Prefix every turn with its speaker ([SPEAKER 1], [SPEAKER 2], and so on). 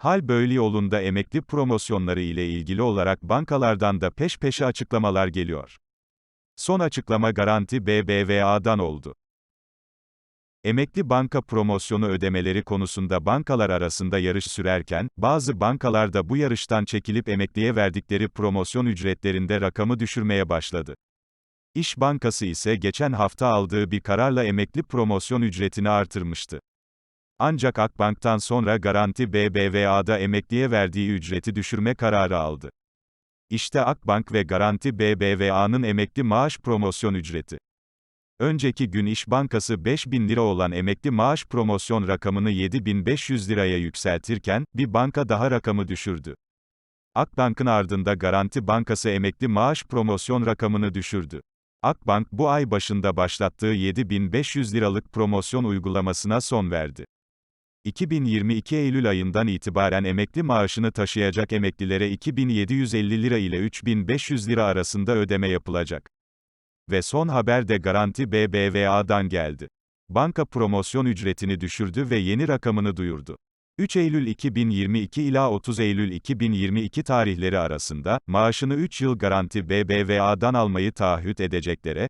[SPEAKER 1] Hal böyle yolunda emekli promosyonları ile ilgili olarak bankalardan da peş peşe açıklamalar geliyor. Son açıklama Garanti BBVA'dan oldu. Emekli banka promosyonu ödemeleri konusunda bankalar arasında yarış sürerken, bazı bankalar da bu yarıştan çekilip emekliye verdikleri promosyon ücretlerinde rakamı düşürmeye başladı. İş Bankası ise geçen hafta aldığı bir kararla emekli promosyon ücretini artırmıştı. Ancak Akbank'tan sonra Garanti BBVA'da emekliye verdiği ücreti düşürme kararı aldı. İşte Akbank ve Garanti BBVA'nın emekli maaş promosyon ücreti. Önceki gün İş Bankası 5000 lira olan emekli maaş promosyon rakamını 7500 liraya yükseltirken, bir banka daha rakamı düşürdü. Akbank'ın ardında Garanti Bankası emekli maaş promosyon rakamını düşürdü. Akbank bu ay başında başlattığı 7500 liralık promosyon uygulamasına son verdi. 2022 Eylül ayından itibaren emekli maaşını taşıyacak emeklilere 2750 lira ile 3500 lira arasında ödeme yapılacak. Ve son haber de Garanti BBVA'dan geldi. Banka promosyon ücretini düşürdü ve yeni rakamını duyurdu. 3 Eylül 2022 ila 30 Eylül 2022 tarihleri arasında, maaşını 3 yıl Garanti BBVA'dan almayı taahhüt edeceklere,